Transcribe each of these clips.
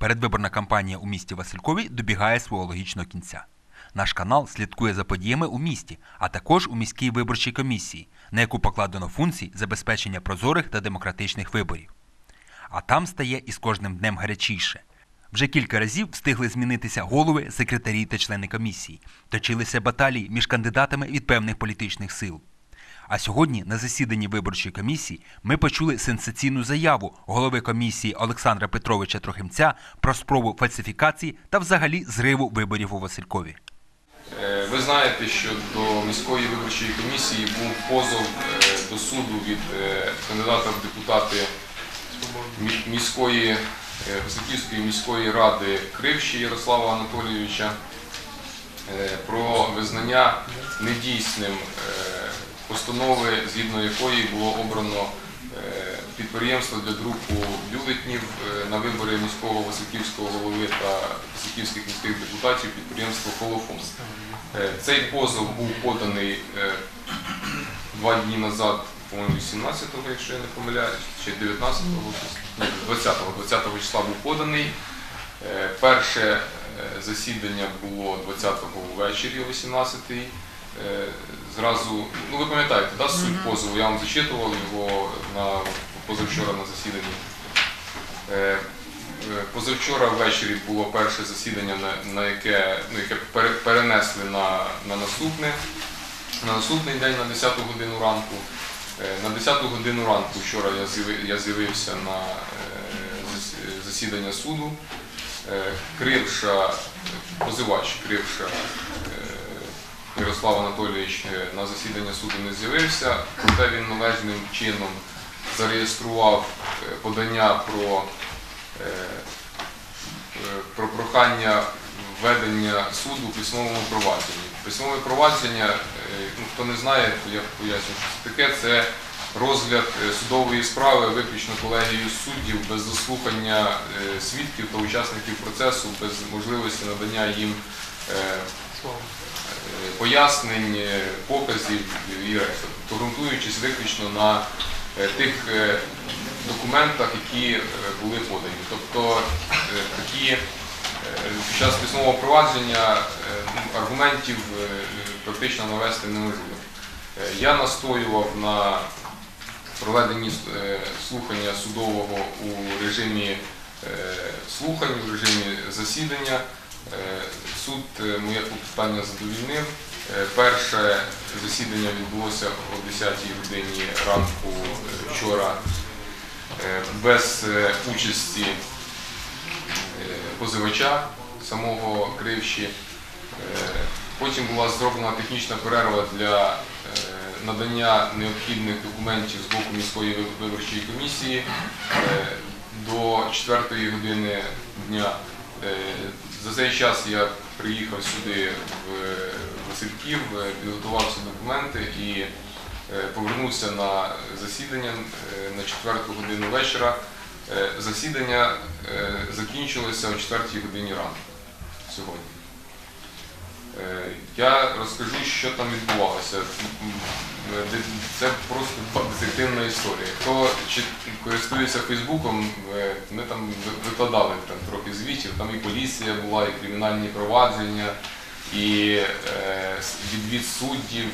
Передвиборна кампанія у місті Василькові добігає свого логічного кінця. Наш канал слідкує за подіями у місті, а також у міській виборчій комісії, на яку покладено функції забезпечення прозорих та демократичних виборів. А там стає із кожним днем гарячіше. Вже кілька разів встигли змінитися голови, секретарі та члени комісії, точилися баталії між кандидатами від певних політичних сил. А сьогодні на засіданні виборчої комісії ми почули сенсаційну заяву голови комісії Олександра Петровича Трохимця про спробу фальсифікації та взагалі зриву виборів у Василькові. Е, Ви знаєте, що до міської виборчої комісії був позов е, до суду від е, кандидата в депутати мі- міської Васильківської міської ради Кривші Ярослава Анатолійовича про визнання недійсним постанови, згідно якої було обрано е, підприємство для друку бюлетнів е, на вибори міського Васильківського голови та Васильківських міських депутатів підприємство Колофон. Е, Цей позов був поданий два дні назад, по-моєму, 18-го, якщо я не помиляюсь, чи 19-го, 20-го, 20-го числа був поданий. Перше засідання було 20-го ввечері о 18-й. Зразу, ну ви пам'ятаєте, да, суть позову, я вам зачитував його на позавчора на засіданні. Е, е, Позавчора ввечері було перше засідання, на, на яке, ну, яке перенесли на, на наступне, на наступний день на 10 годину ранку. Е, На 10 годину ранку вчора я з'явився на засідання суду. Кривша, позивач Кривша Ярослав Анатолійович е, на засідання суду не з'явився, проте він належним чином зареєстрував е, подання про, е, про прохання введення суду у письмовому провадженні. Письмове провадження, ну, хто не знає, я поясню, що це таке. Це розгляд судової справи виключно колегією суддів без заслухання свідків та учасників процесу, без можливості надання їм е, пояснень, е, показів і решта, ґрунтуючись виключно на е, тих е, документах, які були подані. Тобто такі під час письмового провадження аргументів практично навести неможливо. Я настоював на проведенні слухання судового у режимі слухань, у режимі засідання. Е, Суд е, моє питання задовільнив. Е, Перше засідання відбулося о 10 годині ранку вчора без участі позивача самого Кривші. Потім була зроблена технічна перерва для надання необхідних документів з боку міської виборчої комісії до 4 години дня. Е, За цей час я приїхав сюди в Васильків, е, підготував всі документи і е, повернувся на засідання е, на 4 годину вечора. Е, Засідання е, закінчилося о 4 годині ранку сьогодні. Е, Я розкажу, що там відбувалося. Це просто детективна історія. Хто користується Фейсбуком, е, ми там викладали там трохи звітів, там і поліція була, і кримінальні провадження, і е, відвід суддів.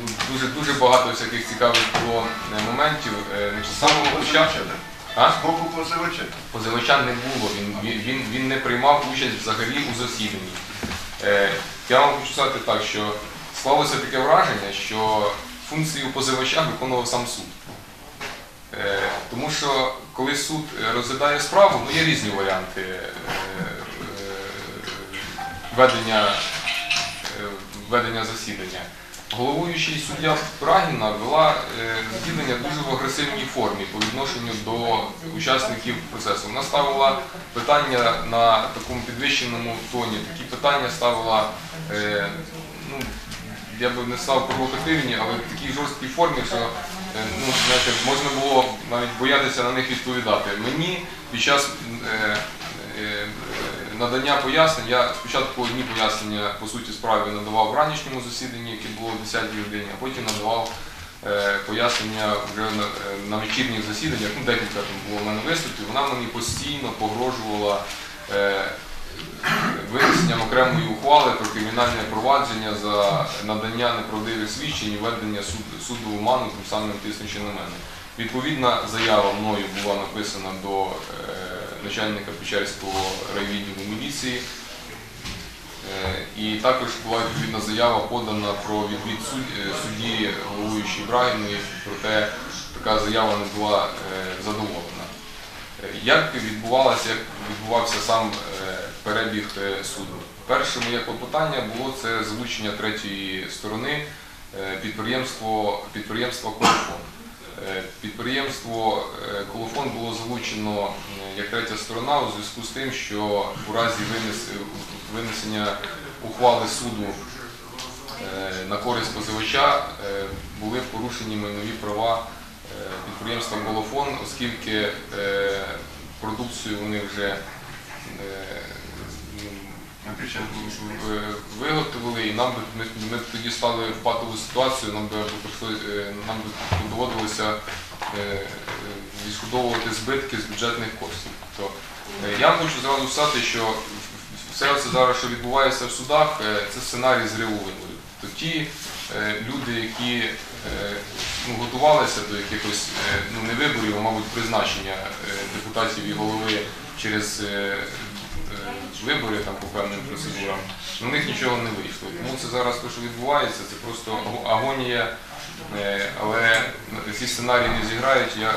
ну, Дуже дуже багато всяких цікавих було моментів. Е, З самого початку. А? З боку позивача. Позивача не було, він, він, він, він не приймав участь взагалі у засіданні. Е, я вам хочу сказати так, що склалося таке враження, що функцію позивача виконував сам суд. Е, тому що коли суд розглядає справу, ну є різні варіанти е, е, ведення, е, ведення засідання. Головуючий суддя Брагіна вела е, засідання дуже в агресивній формі по відношенню до учасників процесу. Вона ставила питання на такому підвищеному тоні. Такі питання ставила, е, ну, я би не став провокативні, але в такій жорсткій формі, що е, ну, знаєте, можна було навіть боятися на них відповідати. Мені під час е, е, надання пояснень, я спочатку одні пояснення по суті справи надавав в ранішньому засіданні, яке було о 10 годині, а потім надавав е, пояснення вже на, е, на вечірніх засіданнях, ну декілька там було в мене виступів, вона мені постійно погрожувала е, винесенням окремої ухвали про кримінальне провадження за надання неправдивих свідчень і введення суд- суду в оману, тим самим тиснучи на мене. Відповідна заява мною була написана до начальника Печерського райвідділу міліції. Е, І також була відповідна заява подана про відвід е, судді головуючої Брагіної, проте така заява не була е, задоволена. Як відбувалося, як відбувався сам перебіг суду? Перше моє клопотання було це залучення третьої сторони підприємства Колофон. Е, Підприємство е, Колофон було залучено як третя сторона у зв'язку з тим, що у разі винесення ухвали суду е, на користь позивача були порушені майнові права підприємства Колофон, оскільки продукцію вони вже виготовили, і нам би ми, ми тоді стали в патову ситуацію, нам би е, нам би доводилося е, е, відшкодовувати збитки з бюджетних коштів. Тобто, я хочу зразу сказати, що все це зараз, що відбувається в судах, це сценарій зриву виборів. То ті люди, які ну, готувалися до якихось ну, не виборів, а мабуть, призначення депутатів і голови через вибори там, по певним процедурам, у них нічого не вийшло. Тому це зараз те, що відбувається, це просто агонія, е, але ці сценарії не зіграють, я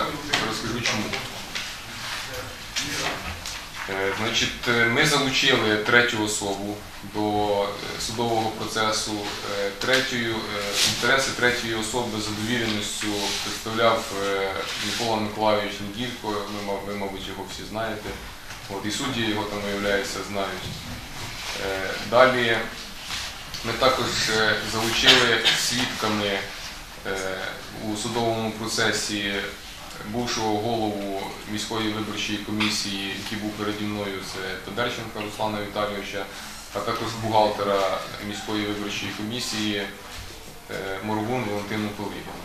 розкажу чому. Е, Значить, е, ми залучили третю особу до судового процесу. Третьою, інтереси третьої особи за довіреністю представляв Микола Миколайович Неділько, ви, мабуть, його всі знаєте. От, і судді його там, виявляється, знають. Е, Далі ми також е, залучили свідками е, у судовому процесі бувшого голову міської виборчої комісії, який був переді мною, це Тодерченка Руслана Віталійовича, а також бухгалтера міської виборчої комісії е, Моровун Валентину Пилипівну.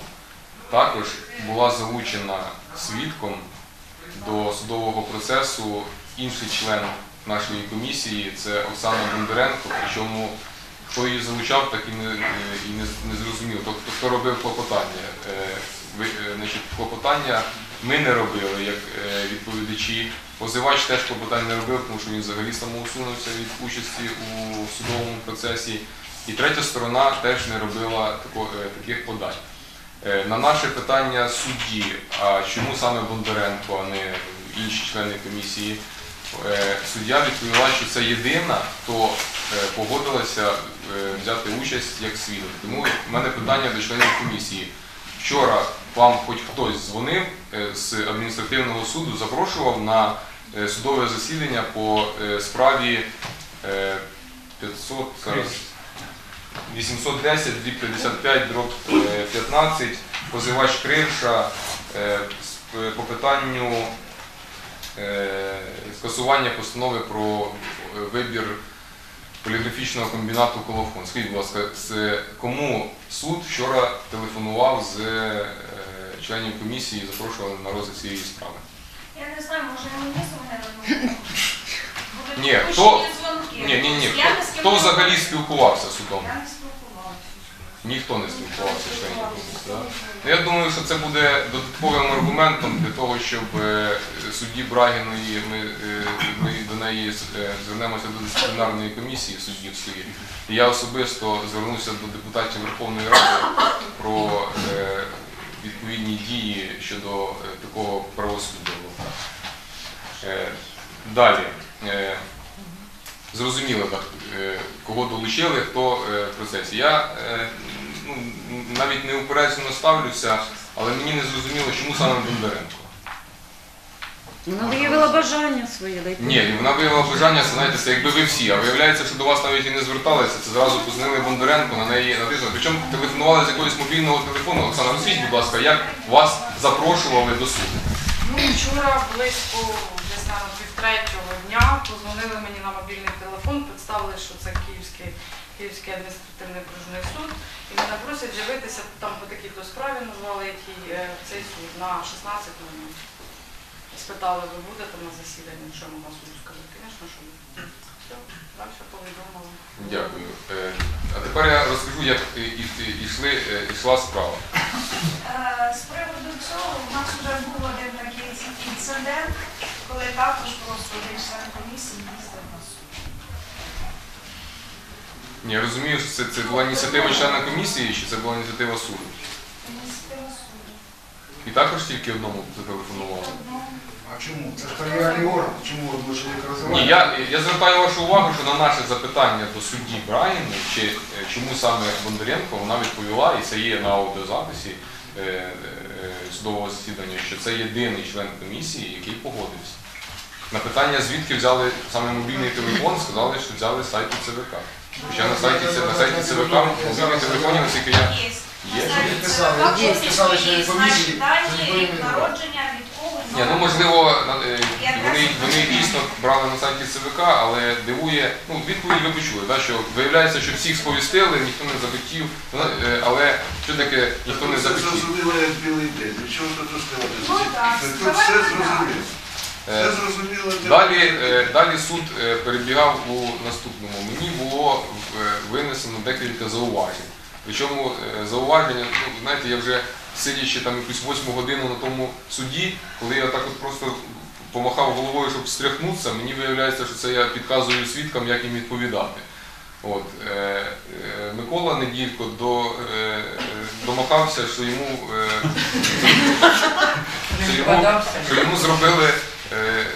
Також була залучена свідком до судового процесу інший член нашої комісії, це Оксана Бондаренко, причому хто її залучав, так і не, і не, не зрозумів. Тобто хто робив клопотання. Е, ви- е, Значить, клопотання ми не робили як е, відповідачі. Позивач теж клопотань не робив, тому що він взагалі самоусунувся від участі у судовому процесі. І третя сторона теж не робила тако- таких подань. На наше питання судді, а чому саме Бондаренко, а не інші члени комісії, суддя відповіла, що це єдина, хто е, погодилася е, взяти участь як свідок. Тому в мене питання до членів комісії. Вчора вам хоч хтось дзвонив е, з адміністративного суду, запрошував на е, судове засідання по е, справі е, 500, зараз, 810, дріб 55, дроб е, 15, позивач Кривша е, е, по питанню е, скасування постанови про е, вибір поліграфічного комбінату Колофон. Скажіть, будь ласка, кому суд вчора телефонував з е, членів комісії і запрошували на розгляд цієї справи? Я не знаю, може мені розмовляли. Ні, хто- Ні, ні, ні. Хто, хто взагалі спілкувався з судом? Ніхто не спілкувався з членів комісії. Ну, Я думаю, що це буде додатковим аргументом для того, щоб е, судді Брагіної ми, е, ми до неї е, звернемося до дисциплінарної комісії суддівської. І я особисто звернуся до депутатів Верховної Ради про відповідні дії щодо такого правосуддя. Далі. Зрозуміло, так, е, кого долучили, хто е, в процесі. Я е, ну, навіть не упереджено ставлюся, але мені не зрозуміло, чому саме Бондаренко. Вона виявила бажання своє дайте. Ні, вона виявила бажання, це знаєте, це якби ви всі. А виявляється, що до вас навіть і не зверталися, це зразу позвонили Бондаренко, на неї натиснули. Причому телефонували з якогось мобільного телефону. Оксана, розкажіть, будь ласка, як вас запрошували до суду? Ну, вчора близько десь на півтретього дня позвонили мені на мобільний телефон, представили, що це Київський, Київський адміністративний окружний суд, і мене просять з'явитися там по такій-то справі, назвали який е, цей суд на 16 минут. Спитали, ви будете на засіданні, що я могла суду сказати? Звісно, що буду. Все, далі повідомили. Дякую. Е, А тепер я розкажу, як ішли, е, ішла справа. Е, З приводу цього у нас вже був один такий інцидент, коли також просто один член комісії їздив на суд. Ні, Я розумію, що це, це була ініціатива члена комісії, чи це була ініціатива суду. Ініціатива суду. І також тільки одному зателефонували. Ну, А чому? Це ж колегіальний орган. Чому ви чоловік розвиваєте? Я, я звертаю вашу увагу, що на наше запитання до судді Брайана, чи е, чому саме Бондаренко, вона відповіла, і це є на аудіозаписі е, е, судового засідання, що це єдиний член комісії, який погодився. На питання, звідки взяли саме мобільний телефон, сказали, що взяли з сайту ЦВК. Хоча на сайті, Ц- на сайті ЦВК мобільних телефонів, наскільки я Є. Є, На що сайті писали? ЦВК Є, повністю писали, що є є комісії, наші що дані, ніхто рік не народження, від кого, Ні, ну можливо, е, вони, вони дійсно брали на сайті ЦВК, але дивує, ну відповідь ви почули, да, що виявляється, що всіх сповістили, ніхто не захотів, е, але що таке ніхто не Це зрозуміло, як білий день. Нічого тут сказати. Ну Тут все зрозуміло. Е, Все зрозуміло. Далі, далі суд перебігав у наступному. Мені було винесено декілька зауважень. Причому зауваження, ну, знаєте, я вже сидячи там якусь восьму годину на тому суді, коли я так от просто помахав головою, щоб стряхнутися, мені виявляється, що це я підказую свідкам, як їм відповідати. От, е, е, Микола Неділько до, е, домахався, що йому, е, що йому, що йому зробили, е,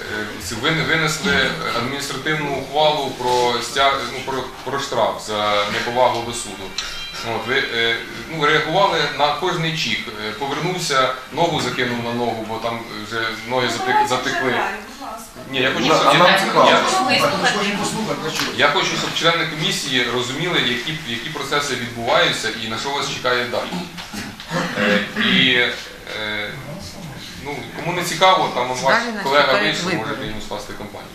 е, винесли адміністративну ухвалу про, стяг, ну, про, про штраф за неповагу до суду. От, ви, е, ну, реагували на кожний чік. Е, Повернувся, ногу закинув на ногу, бо там вже ноги Ну, затек- затекли. Ні, я хочу, А щоб- нам цікаво. я- хочу, щоб члени комісії розуміли, які, які процеси відбуваються і на що вас чекає далі. Е, і е, ну, кому не цікаво, там ваш Далі нас колега чекають вийшов, вибори. можете йому скласти компанію.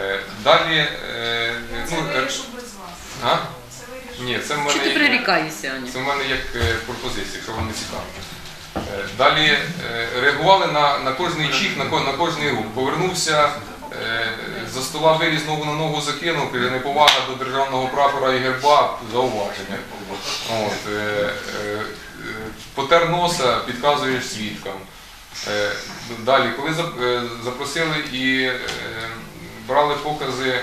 Е, далі. Е, ну, е, вирішу без вас. а? Ні, це в Чи ти мене. прирікаєшся, Аня? це в мене як е, пропозиція, якщо вам не цікаво. Е, Далі е, реагували на, на кожний чих, на, ко- на кожний рух. Повернувся е, за стола виріз ногу на ногу закинув, каже, неповага до державного прапора і герба, зауваження. От, е, е, е, потер носа, підказуєш свідкам. Е, Далі, коли зап- е, запросили і е, брали покази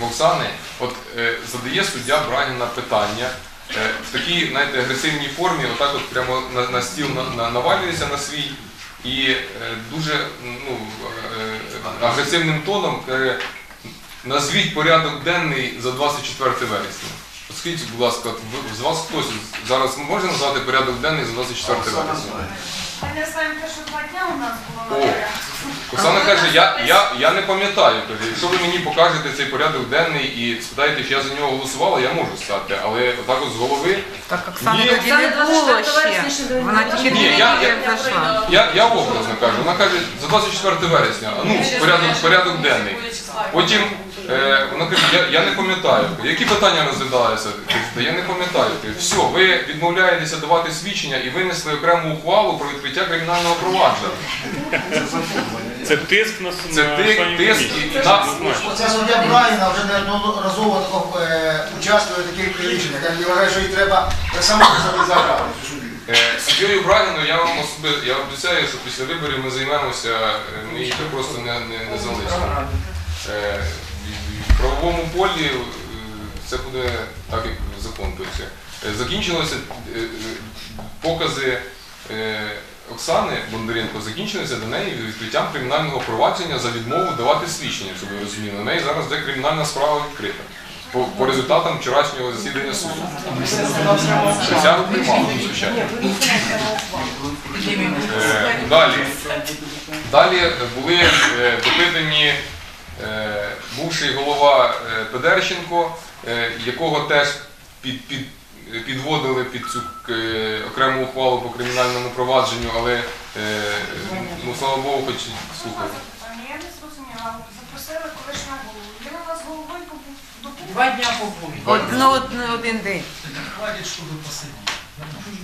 в Оксани, от е, задає суддя Браніна питання е, в такій знаєте, агресивній формі, отак от прямо на, на стіл на, на, навалюється на свій і е, дуже ну, е, агресивним тоном каже, назвіть порядок денний за 24 вересня. Скажіть, будь ласка, з вас хтось зараз може назвати порядок денний за 24 вересня? Ми не знаємо, те, що два дня у нас було на порядку. Оксана каже, я, я, я не пам'ятаю. Каже, якщо ви мені покажете цей порядок денний і спитаєте, чи я за нього голосувала, я можу стати. Але отак от з голови. Так Оксана Ні. тоді не було ще. Вона тільки Ні, дві я- неділі я- як зайшла. Я, я образно кажу. Вона каже, за 24 вересня, а ну, порядок, порядок денний. Потім е, вона каже, я, я не пам'ятаю. Які питання розглядалися? «Та Я не пам'ятаю. Все, ви відмовляєтеся давати свідчення і винесли окрему ухвалу про відкриття кримінального провадження. Це тиск на Це на ти- членів тиск і на-. Оця суддя Брайна вже неодноразово е, участвує в таких рішеннях. Я вважаю, що їй треба так само. Е, Суддєю Брагіну я вам особи, я обіцяю, що після виборів ми займемося, е, ми її так просто не, не, не залишимо. Е, в- правовому полі е, це буде так, як закон пише. Е, Закінчилися е, е, покази Оксани Бондаренко, закінчилися до неї відкриттям кримінального провадження за відмову давати свідчення, щоб ви розуміли. На неї зараз де кримінальна справа відкрита. По, по результатам вчорашнього засідання суду. Присягу приймали, звичайно. Далі. Далі були допитані бувший голова е, Педерченко, е, якого теж під, під, підводили під цю е, окрему ухвалу по кримінальному провадженню, але е, ну, слава Богу, хоч слухаю. Я не зрозуміла. Запросили колишнього Два дня побої. Одно, одно, один день.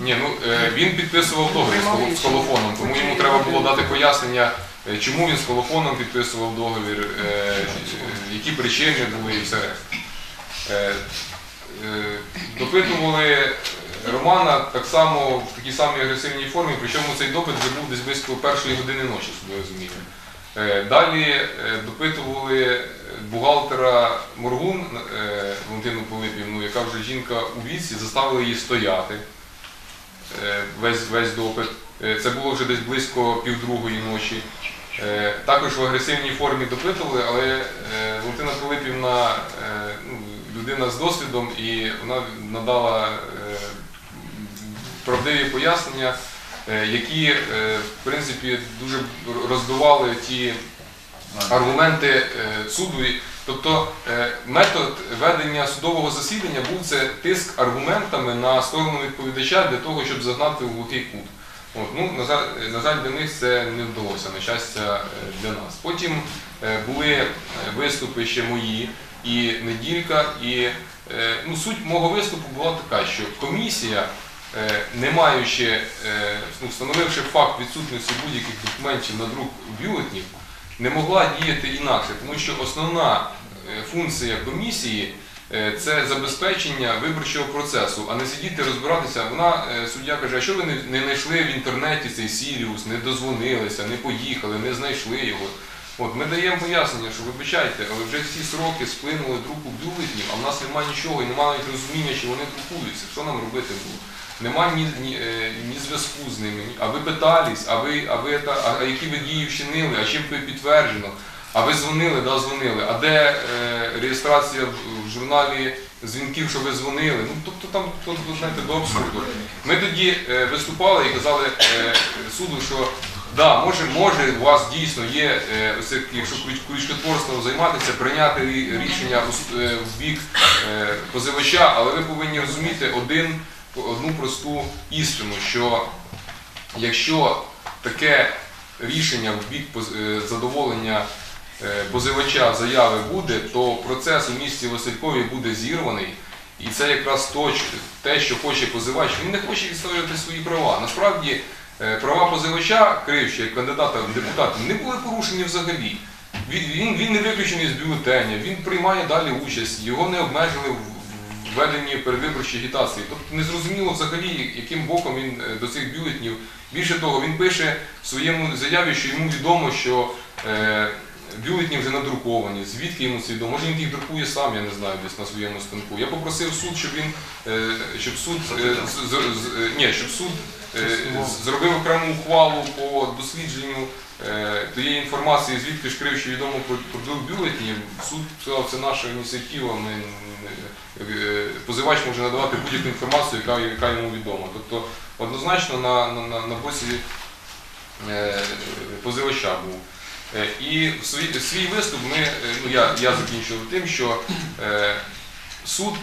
Ні, ну е, він підписував договір з колофоном, тому йому треба було дати пояснення, е, чому він з колофоном підписував договір, е, е, які причини були і все решта. Е, е, Допитували Романа так само в такій самій агресивній формі, причому цей допит вже був десь близько першої години ночі, розуміли. Е, Далі е, допитували бухгалтера Моргун е, Валентину Пилипівну, яка вже жінка у віці, заставили її стояти е, весь, весь допит. Е, Це було вже десь близько півдругої ночі. Е, Також в агресивній формі допитували, але е, Валентина Пилипівна е, ну, людина з досвідом і вона надала правдиві пояснення, які в принципі дуже роздували ті аргументи суду. Тобто метод ведення судового засідання був це тиск аргументами на сторону відповідача для того, щоб загнати в глухий кут. От, ну, на, жаль, на жаль, для них це не вдалося, на щастя, е, для нас. Потім е, були е, виступи ще мої і неділька. І ну, суть мого виступу була така, що комісія, не маючи, ну, встановивши факт відсутності будь-яких документів на друк бюлетнів, не могла діяти інакше, тому що основна функція комісії це забезпечення виборчого процесу, а не сидіти розбиратися. Вона е, суддя каже, а що ви не, не знайшли в інтернеті цей Сіріус, не дозвонилися, не поїхали, не знайшли його. От ми даємо пояснення, що вибачайте, але вже всі сроки сплинули друку бюлетнів, а в нас немає нічого і немає навіть розуміння, чи вони друкуються. Що нам робити було? Нема ні, ні, е, ні зв'язку з ними. А ви питались, а ви, а ви а, а які ви дії вчинили, а чим ви підтверджено? А ви дзвонили, да, дзвонили. А де е, реєстрація в, журналі дзвінків, що ви дзвонили? Ну тобто там то, знаєте, до абсурду. Ми тоді е, виступали і казали е, суду, що да, може, може, у вас дійсно є, е, ось якщо крюч- крючкотворством займатися, прийняти рішення в бік позивача, але ви повинні розуміти один, одну просту істину, що якщо таке рішення в бік задоволення позивача заяви буде, то процес у місті Василькові буде зірваний. І це якраз точ, те, що хоче позивач. Він не хоче відстоювати свої права. Насправді е, права позивача Кривча, як кандидата в депутати, не були порушені взагалі. Він, не виключений з бюлетеня, він приймає далі участь, його не обмежили в в веденні передвиборчої агітації. Тобто незрозуміло взагалі, яким боком він е, до цих бюлетнів. Більше того, він пише в своєму заяві, що йому відомо, що е, бюлетні вже надруковані, звідки йому це відомо. Може він їх друкує сам, я не знаю, десь на своєму станку. Я попросив суд, щоб він е, щоб суд е, ні, щоб суд е, зробив окрему ухвалу по дослідженню тієї інформації, звідки ж кривче відомо про, про друк бюлетнів. Суд сказав, це наша ініціатива. Позивач може надавати будь-яку інформацію, яка, йому відома. Тобто однозначно на, е, позивача був. Е, І в свій, свій виступ ми, е, ну, я, я закінчив тим, що е, суд,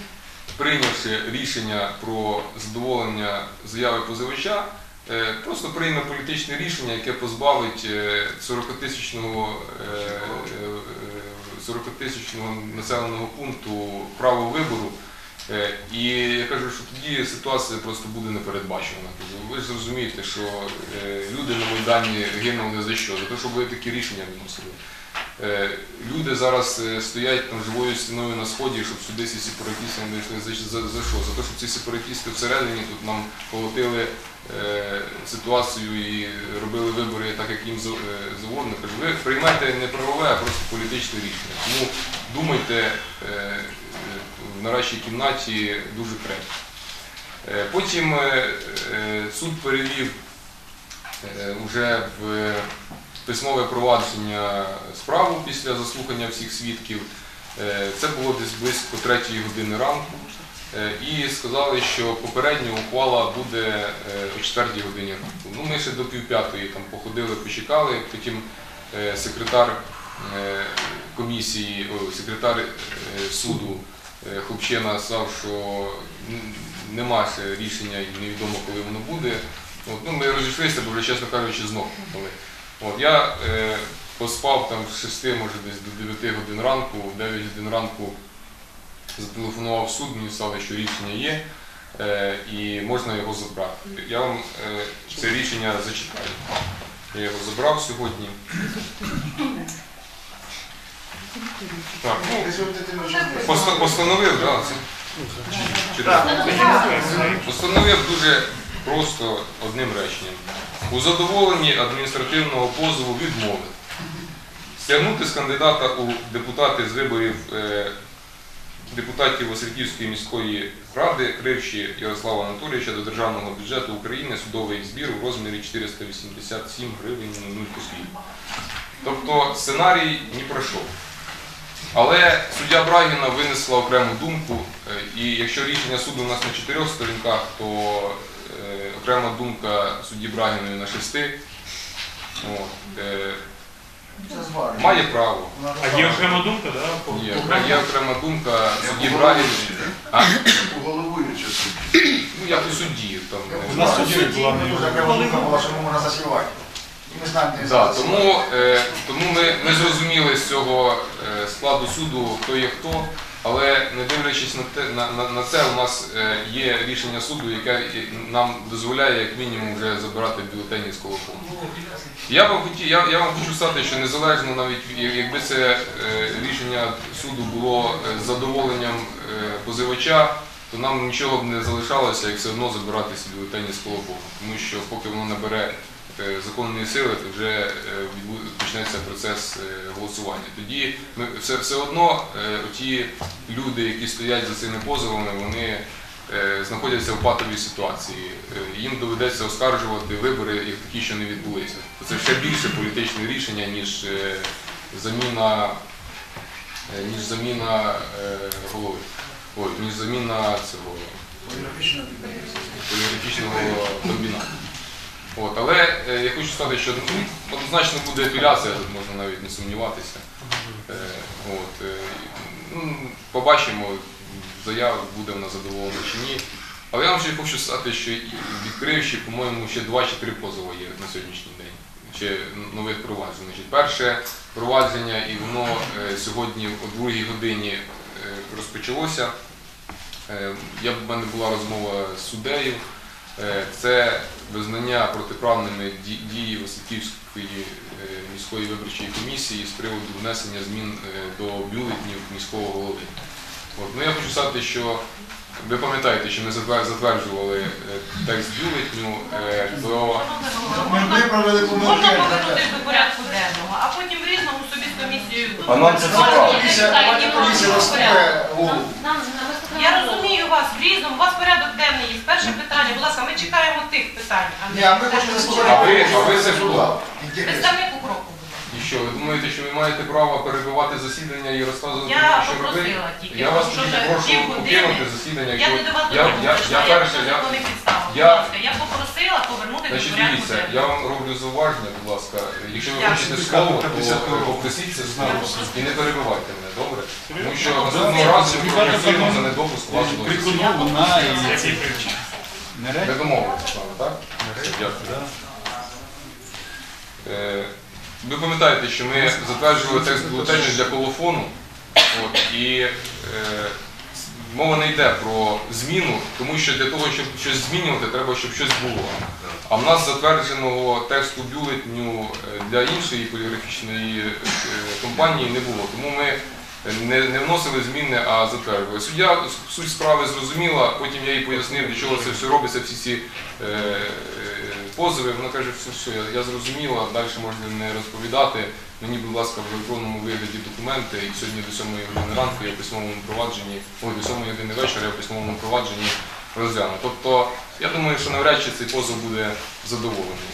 прийнявши рішення про задоволення заяви позивача, е, просто прийме політичне рішення, яке позбавить е, 40-тисячного е, е, 40-тисячного населеного пункту право вибору. Е, І я кажу, що тоді ситуація просто буде непередбачена. Ви ж розумієте, що е, люди на Майдані гинули за що? За те, що ви такі рішення виносили. Е, Люди зараз стоять там живою стіною на сході, щоб сюди ці сепаратісти не йшли. За, за, за що? За те, щоб ці сепаратісти всередині тут нам колотили е, ситуацію і робили вибори так, як їм за- завгодно. Ви приймаєте не правове, а просто політичне рішення. Тому думайте е, в нарадчій кімнаті дуже крепко. Е, Потім е, е, суд перевів е, вже в письмове провадження справу після заслухання всіх свідків. Е, Це було десь близько третьої години ранку. Е, І сказали, що попередня ухвала буде е, о 4 годині ранку. Ну, ми ще до півп'ятої там походили, почекали. Потім е, секретар е, комісії, секретар е, суду е, Хлопчина сказав, що н- нема рішення і невідомо, коли воно буде. От, ну, ми розійшлися, бо вже, чесно кажучи, знов. От, я е, поспав там з 6, може десь до 9 годин ранку, в 9 годин ранку зателефонував в суд, мені сказали, що рішення є е, і можна його забрати. Я вам е, це рішення зачитаю. Я його забрав сьогодні. Так, Поста- Постановив, да, це? Чи-? Постановив дуже просто одним реченням. У задоволенні адміністративного позову відмовити. Стягнути з кандидата у депутати з виборів е, депутатів Васильківської міської ради Кривші Ярослава Анатолійовича до Державного бюджету України судовий збір у розмірі 487 гривень 0 копійок. Тобто сценарій не пройшов. Але суддя Брагіна винесла окрему думку, е, і якщо рішення суду у нас на чотирьох сторінках, то е, окрема думка судді Брагіної на шести. От, е, має право. А є окрема думка, да? Є, є окрема думка судді Брагіної. А? У головуюча судді. Ну, як у судді. Там, У нас судді була окрема думка була, що можна заспівати. І ми знаємо, де Да, тому е, тому ми, ми зрозуміли з цього е, складу суду, хто є хто, але не дивлячись на, те, на, на, на це, у нас е, є рішення суду, яке нам дозволяє як мінімум вже забирати бюлетені з колоколу. Я вам хотів, я, я вам хочу сказати, що незалежно навіть якби це е, рішення суду було е, з задоволенням е, позивача, то нам нічого б не залишалося, як все одно забирати бюлетені з колоколу. Тому що поки воно набере законної сили, то вже е, почнеться процес е, голосування. Тоді ми все, все одно е, ті люди, які стоять за цими позовами, вони е, знаходяться в патовій ситуації. Е, Їм доведеться оскаржувати вибори, як такі, що не відбулися. Це ще більше політичне рішення, ніж е, заміна, е, ніж заміна е, голови. Ой, ніж заміна цього поліграфічного комбінату. От, але е, я хочу сказати, що ну, однозначно буде апеляція, тут можна навіть не сумніватися. Е, от, е, ну, побачимо, заява буде вона задоволена чи ні. Але я вам ще хочу сказати, що відкривши, по-моєму, ще два чи три позови є на сьогоднішній день. Ще нових проваджень. Значить, перше провадження, і воно е, сьогодні о другій годині е, розпочалося. Е, Я, в мене була розмова з суддею. Е, Це визнання протиправними дії Васильківської е, міської виборчої комісії з приводу внесення змін е, до бюлетнів міського голови. От, ну, я хочу сказати, що ви пам'ятаєте, що ми затверджували текст бюлетню, то Ми помилки. Можна повернути до порядку денного, а потім в різному собі з комісією. А нам це цікаво. Голову. Я розумію вас в різному, у вас порядок денний є. Перше питання, будь ласка, ми чекаємо тих питань. а не- Ні, а ми хочемо заслухати. А ви- а ви це хто? Представник укроку. і що, ви думаєте, що ви маєте право перебивати засідання і розказувати, Я що робити? попросила тільки, Я вас тому що вже прошу півгодини покинути засідання. Я якщо- не до вас я, я, я, я перше, я. Будь я- ласка, я попросила повернути до Значить, порядку дивіться, денного. я вам роблю зауваження, будь ласка. Якщо ви Дякую. хочете слово, то попросіть це слово і не перебивайте мене, добре? Тому що наступного разу ми за недопуск вашого вона і ці. Не домовилися з вами, так? Дякую. Е, Ви пам'ятаєте, що ми затверджували текст бюлетеню для колофону, от, і е, мова не йде про зміну, тому що для того, щоб щось змінювати, треба, щоб щось було. А в нас затвердженого тексту бюлетню е, для іншої поліграфічної е, компанії не було. Тому ми не, не вносили зміни, а затверджували. Суддя суть справи зрозуміла, потім я їй пояснив, для чого це все робиться, всі ці е, е, позови. Вона каже, все, все, я, я зрозуміла, далі можна не розповідати. Мені, будь ласка, в електронному вигляді документи, і сьогодні до 7 години ранку я в письмовому провадженні, ой, до 7 години вечора я в письмовому провадженні розгляну. Тобто, я думаю, що навряд чи цей позов буде задоволений.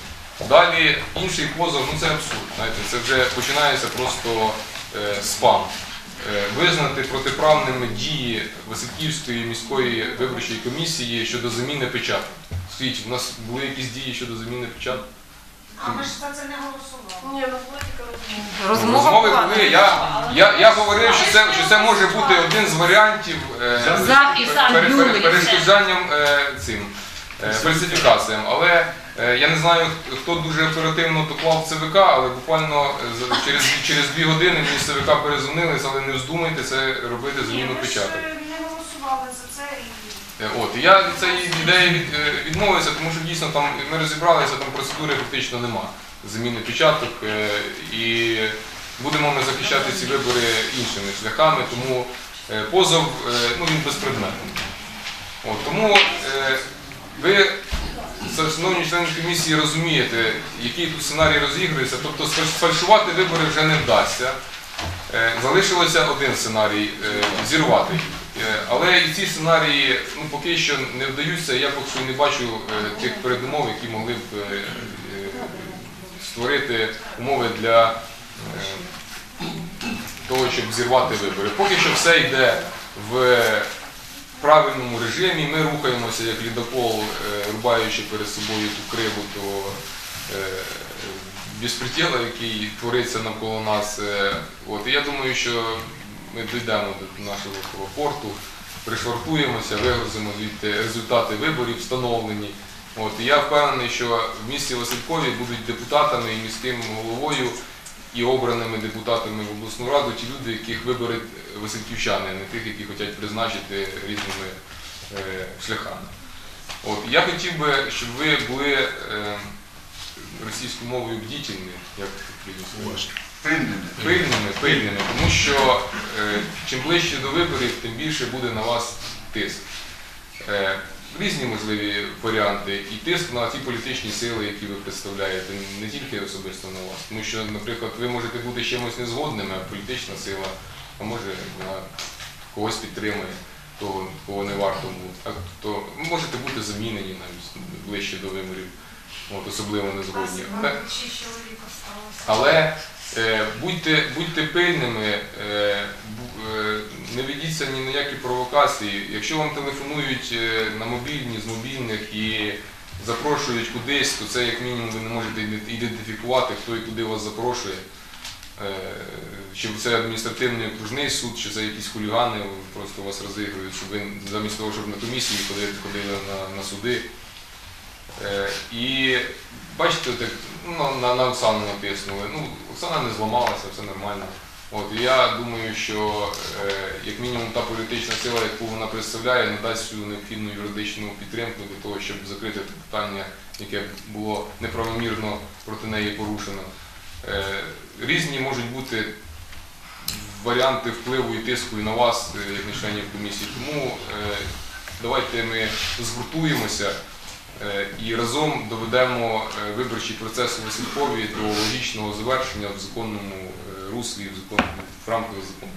Далі інший позов, ну це абсурд. Знаєте, це вже починається просто е, спам. Е, Визнати протиправними дії Васильківської міської виборчої комісії щодо заміни печатки. Скажіть, у нас були якісь дії щодо заміни печатки? А ми ж за це не голосували. Ні, ну була тільки розмова. Розмови була. були. Я, я, я говорив, що це, що це може бути один з варіантів е, пере- пере- перешкоджанням е, цим е, фальсифікаціям. Але е, я не знаю, хто дуже оперативно доклав ЦВК, але буквально е, за- через, через дві години мені з ЦВК перезвонили, але не вздумайте це робити Ні, заміну ми ж печаток. е, не проголосували за От, і я від цієї ідеї від, е, відмовився, тому що дійсно там ми розібралися, там процедури фактично нема. Заміни печаток е, і будемо ми захищати ці вибори іншими шляхами, тому е, позов е, ну, він безпредметний. От, тому е, ви, шановні члени комісії, розумієте, який тут сценарій розігрується, тобто сфальшувати вибори вже не вдасться. Е, Залишилося один сценарій е, зірвати. їх. Е, Але і ці сценарії ну, поки що не вдаються, я поки що не бачу е, тих передумов, які могли б е, створити умови для того, щоб зірвати вибори. Поки що все йде в правильному режимі. Ми рухаємося як лідокол, рубаючи перед собою ту криву, то е, безпреділа, який твориться навколо нас. От, і я думаю, що ми дійдемо до нашого порту, пришвартуємося, вигрузимо звідти результати виборів встановлені. От, і я впевнений, що в місті Василькові будуть депутатами і міським головою і обраними депутатами в обласну раду ті люди, яких виберуть васильківчани, не тих, які хочуть призначити різними е, шляхами. От, я хотів би, щоб ви були е, російською мовою бдітельні, як прізвище? Пильними. пильними, пильними, тому що е, чим ближче до виборів, тим більше буде на вас тиск. Е, різні можливі варіанти і тиск на ті політичні сили, які ви представляєте, не тільки особисто на вас. Тому що, наприклад, ви можете бути чимось незгодними, а політична сила, а може вона когось підтримує, того, кого не варто бути. А то можете бути замінені навіть ближче до виборів, от, особливо. Але- чоловік осталося. але е, будьте, будьте пильними, е, е, не ведіться ні на які провокації. Якщо вам телефонують е, на мобільні з мобільних і запрошують кудись, то це як мінімум ви не можете ідентифікувати, хто і куди вас запрошує. Е, Чи це адміністративний окружний суд, чи це якісь хулігани, просто вас розігрують, щоб ви замість того, щоб на комісії ходили, ходили на, на суди. Е, І бачите, так, ну, на, на Оксану натиснули. Ну, Оксана не зламалася, все нормально. От, і я думаю, що е, як мінімум та політична сила, яку вона представляє, надасть всю необхідну юридичну підтримку для того, щоб закрити те питання, яке було неправомірно проти неї порушено. Е, різні можуть бути варіанти впливу і тиску і на вас, е, як на членів комісії. Тому е, давайте ми згуртуємося і разом доведемо е, виборчий процес у Василькові до логічного завершення в законному е, руслі, в, законному в рамках закону.